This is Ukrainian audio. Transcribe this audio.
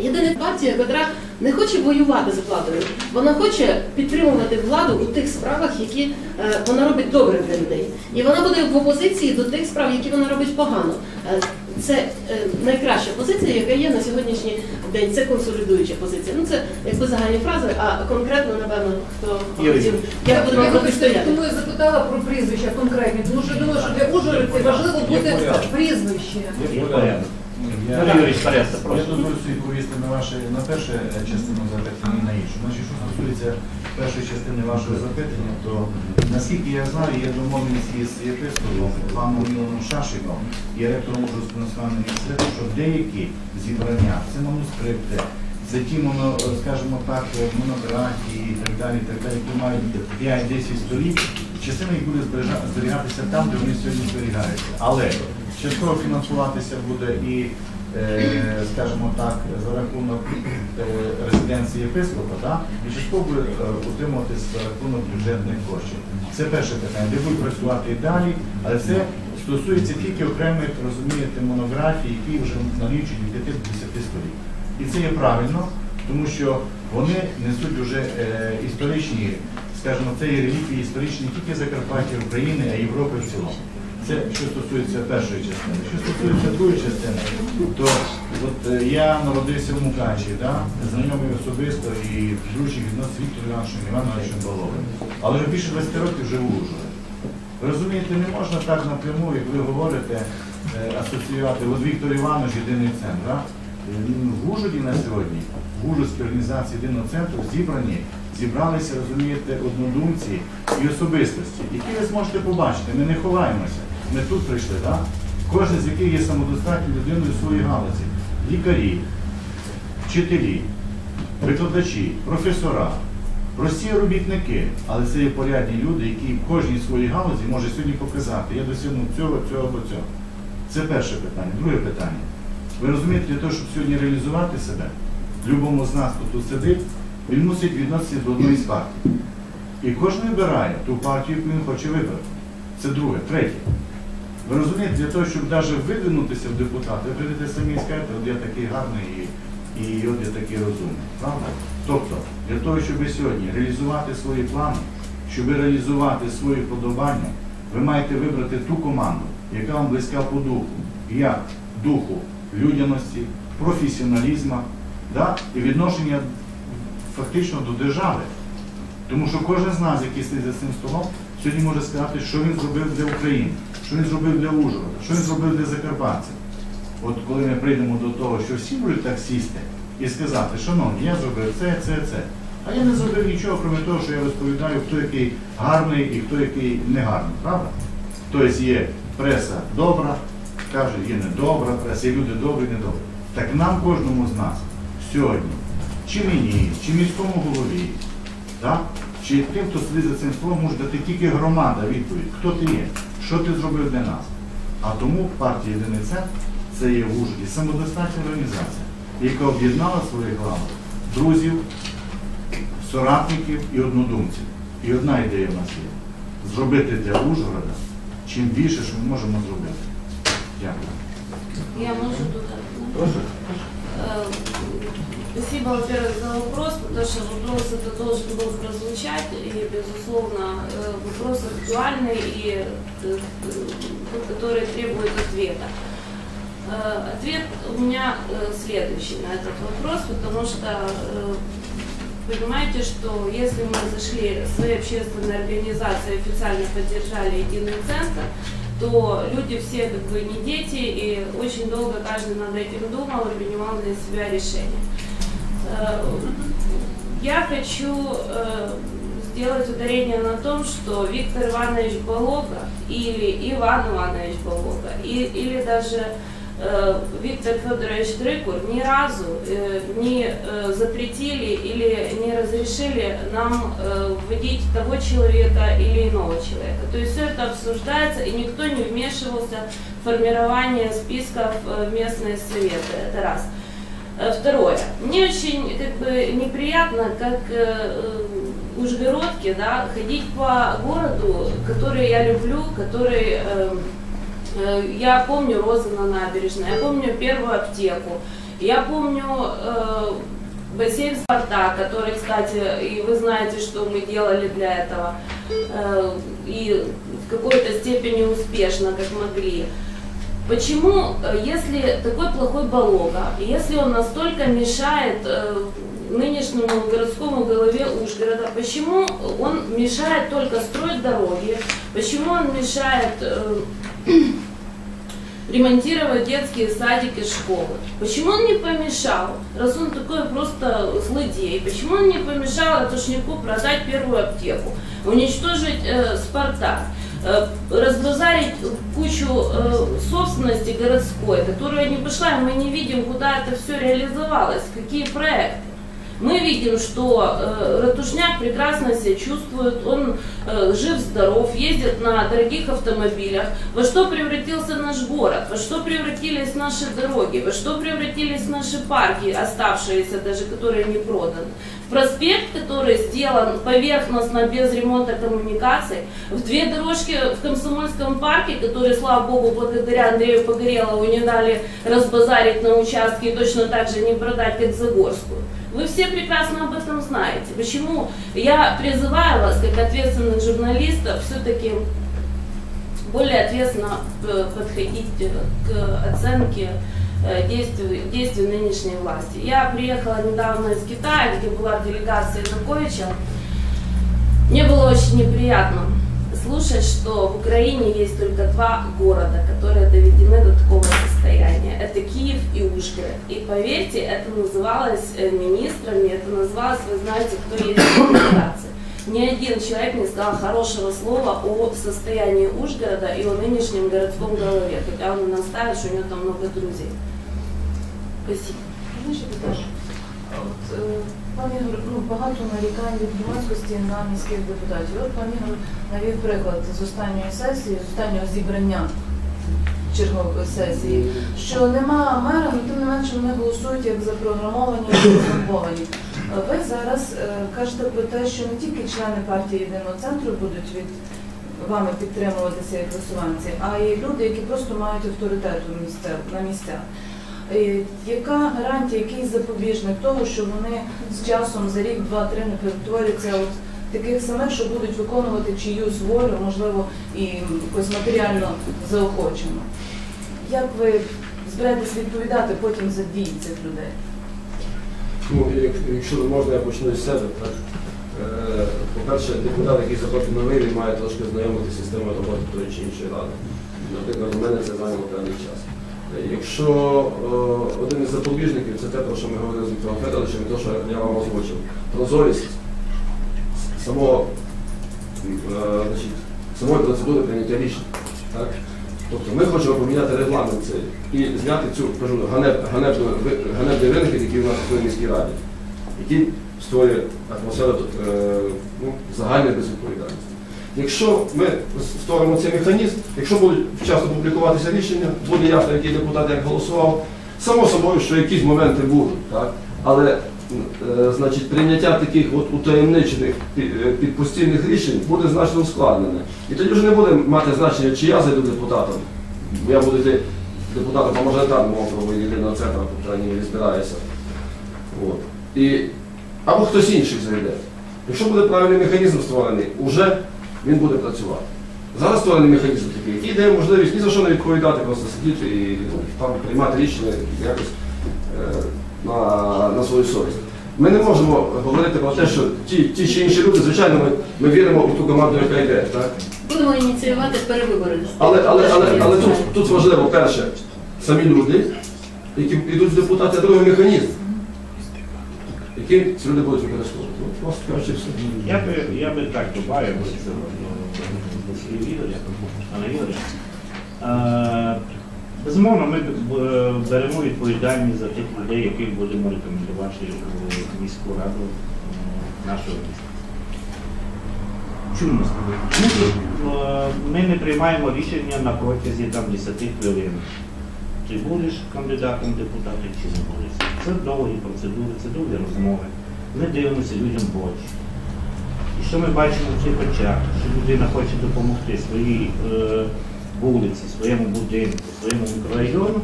Єдина партія, яка не хоче воювати з владою, вона хоче підтримувати владу у тих справах, які е, вона робить добре для людей. І вона буде в опозиції до тих справ, які вона робить погано. Е, Це е, найкраща позиція, яка є на сьогоднішній день. Це консолідуюча позиція. Ну це якби загальні фрази, а конкретно, напевно, хто хотів, як будемо Я протистояти. тому і запитала про прізвища конкретні, тому що я думаю, що для ужгородців важливо бути прізвище. Порядок. Я, дозволю собі повісти на ваше на перше е, частину запитання і на іншу. Значить, що стосується першої частини вашого запитання, то наскільки я знаю, є домовленість із єпископом паном Міланом Шашиком і ректором Ужгородського національного університету, що деякі зібрання, це манускрипти, це ті скажімо так, монографії і так далі, і так далі, які мають 5-10 століть, частина їх буде зберігатися там, де вони сьогодні зберігаються. Але частково фінансуватися буде і, е, скажімо так, за рахунок е, резиденції єпископа, да? і частково буде е, утримуватися за рахунок бюджетних коштів. Це перше питання, де будуть працювати і далі, але це стосується тільки окремих, розумієте, монографій, які вже налічують від 5 до 10 століть. І це є правильно, тому що вони несуть вже історичні, скажімо, це є реліквії історичні тільки Закарпаття, України, а Європи в цілому. Це що стосується першої частини. Що стосується другої частини, то от е, я народився в Мукачі, да? знайомий особисто і відносин з Віктором Івановичем Івановичем Баловим. Але вже більше 20 років живу в Ужгороді. Ви розумієте, не можна так напряму, як ви говорите, е, асоціювати. От Віктор Іванович єдиний центр. Да? Е, В Ужгороді на сьогодні, в Ужгородській організації єдиного центру зібрані, зібралися, розумієте, однодумці і особистості, які ви зможете побачити. Ми не ховаємося. Ми тут прийшли, так? Кожен з яких є самодостатньою людиною в своїй галузі. Лікарі, вчителі, викладачі, професора, прості робітники, але це є порядні люди, які в кожній своїй галузі може сьогодні показати. Я досягнув цього, цього або цього. Це перше питання. Друге питання. Ви розумієте, для того, щоб сьогодні реалізувати себе, любому з нас, хто тут сидить, він мусить відноситися до одної з партій. І кожен вибирає ту партію, яку він хоче вибрати. Це друге. Третє. Ви розумієте, для того, щоб навіть видвинутися в депутати, ви прийдете самі і скажете, от я такий гарний і, і от я такий розумний. Правда? Тобто, для того, щоб сьогодні реалізувати свої плани, щоб реалізувати свої вподобання, ви маєте вибрати ту команду, яка вам близька по духу, як духу людяності, професіоналізму да? і відношення фактично до держави. Тому що кожен з нас, який сидить за цим столом, сьогодні може сказати, що він зробив для України, що він зробив для Ужгорода, що він зробив для закарпатців. От коли ми прийдемо до того, що всі будуть так сісти і сказати, шановні, я зробив це, це, це. А я не зробив нічого, крім того, що я розповідаю, хто який гарний і хто який негарний, правда? Тобто є преса добра, каже, є недобра преса, є люди добрі, недобрі. Так нам, кожному з нас, сьогодні, чи мені, чи міському голові, так? чи тим, хто сидить за цим столом, може дати тільки громада відповідь, хто ти є, що ти зробив для нас. А тому партія Єдиний центр це є в Ужгороді самодостатня організація, яка об'єднала своїх лавах друзів, соратників і однодумців. І одна ідея в нас є зробити для Ужгорода чим більше, що ми можемо зробити. Дякую. Я можу тут. Э, Спасибо, во-первых, за вопрос, потому что вопрос это должен был прозвучать, и, безусловно, э, вопрос актуальный и э, тот, который требует ответа. Э, Ответ у меня э, следующий на этот вопрос, потому что э, понимаете, что если мы зашли, свои общественные организации официально поддержали единый центр, то люди все как бы не дети, и очень долго каждый над этим думал и принимал для себя решение. Э, Я хочу э, сделать ударение на том, что Виктор Иванович Болога или Иван Иванович Болога или даже э, Виктор Федорович Дрыкур ни разу не запретили или не разрешили нам вводить того человека или иного человека. То есть все это обсуждается, и никто не вмешивался в формирование списков э, местные советы. Это раз. Э, Второе. Мне очень как бы неприятно, как э, э, ужгородки, да, ходить по городу, который я люблю, который э, э, я помню розы на набережной, я помню первую аптеку, Я помню э, бассейн «Спартак», который, кстати, и вы знаете, что мы делали для этого, э, и в какой-то степени успешно, как могли. Почему, э, если такой плохой Болога, если он настолько мешает э, нынешнему городскому голове Ужгорода, почему он мешает только строить дороги, почему он мешает э, ремонтировать детские садики, школы. Почему он не помешал, раз он такой просто злодей, почему он не помешал Ратушнику продать первую аптеку, уничтожить э, Спартак, э, разбазарить кучу э, собственности городской, которая не пошла, и мы не видим, куда это все реализовалось, какие проекты. Мы видим, что э, Ратушняк прекрасно себя чувствует, он э, жив-здоров, ездит на дорогих автомобилях. Во что превратился наш город, во что превратились наши дороги, во что превратились наши парки, оставшиеся даже, которые не проданы. В проспект, который сделан поверхностно, без ремонта коммуникаций, в две дорожки в Комсомольском парке, которые, слава богу, благодаря Андрею Погорелову не дали разбазарить на участке и точно так же не продать, как Загорскую. Вы все прекрасно об этом знаете. Почему я призываю вас, как ответственных журналистов, все-таки более ответственно э, подходить э, к оценке э, действий, действий нынешней власти. Я приехала недавно из Китая, где была делегация Януковича. Мне было очень неприятно слушать, что в Украине есть только два города, которые доведены до такого состояния. Это Киев и Ужгород. И поверьте, это называлось э, министрами, это называлось, вы знаете, кто есть в. Ни один человек не сказал хорошего слова о состоянии Ужгорода и о нынешнем городском голове, хотя он и настаивает, что у него там много друзей. Спасибо. Пан Ігор, ну, багато нарікань від громадськості на міських депутатів. От пан Ігор навів приклад з останньої сесії, з останнього зібрання чергової сесії, що нема мера, але тим не менше вони голосують як запрограмовані. Е, Ви зараз е, кажете про те, що не тільки члени партії єдиного центру будуть від вами підтримуватися як висуванці, а й люди, які просто мають авторитет на місцях. Е, Яка гарантія, який запобіжник того, що вони з часом за рік, два, три не перетворяться от таких самих, що будуть виконувати чиюсь волю, можливо, і якось матеріально заохочено? Як ви збираєтесь відповідати потім за дії цих людей? Ну, як- якщо можна, я почну з себе. Так. Е, По-перше, депутат, який заплатив новий, він має трошки знайомитися з системою роботи тої чи іншої ради. Наприклад, у мене це зайняло певний час. Якщо е, один із запобіжників, це те, про що ми говорили з Віктором Федоровичем, і те, що я вам озвучив. Прозорість самого, е, значить, самої процедури прийняття рішень. Так? Тобто ми хочемо поміняти регламент цей і зняти цю кажу, ганеб, ганебну, ганебний винахід, який у нас в міській раді, який створює атмосферу е, ну, загальної безвідповідальності. Якщо ми створимо цей механізм, якщо будуть вчасно публікуватися рішення, буде ясно, який депутат як голосував, само собою, що якісь моменти будуть, так? але е, значить, прийняття таких от утаємничених е, підпостійних рішень буде значно ускладнене. І тоді вже не буде мати значення, чи я зайду депутатом, бо я буду йти депутатом по мажоритарному округу єдиного центру, по крайній мірі збираюся. От. І, або хтось інший зайде. Якщо буде правильний механізм створений, уже він буде працювати. Зараз створений механізм такий, який дає можливість ні за що не відповідати, просто сидіти і ну, там приймати рішення якось е, на, на свою совість. Ми не можемо говорити про те, що ті, ті чи інші люди, звичайно, ми, ми віримо у ту команду, яка йде. Так? Будемо ініціювати перевибори. Але, але, але, але тут, тут важливо, перше, самі люди, які йдуть в депутати, а другий механізм, ці люди будуть використовувати. Ну, Просто кажучи, все. Я би, я би так добавив до слів Ігоря, пана Ігоря. Е, Безумовно, ми беремо відповідальність за тих людей, яких будемо рекомендувати у міську раду е, нашого міста. Чому? Тому е, ми не приймаємо рішення на протязі там, 10 хвилин. Чи будеш кандидатом в депутати, чи не будеш. Це довгі процедури, це довгі розмови. Ми дивимося людям в очі. І що ми бачимо в цих очах, що людина хоче допомогти своїй е, вулиці, своєму будинку, своєму мікрорайону,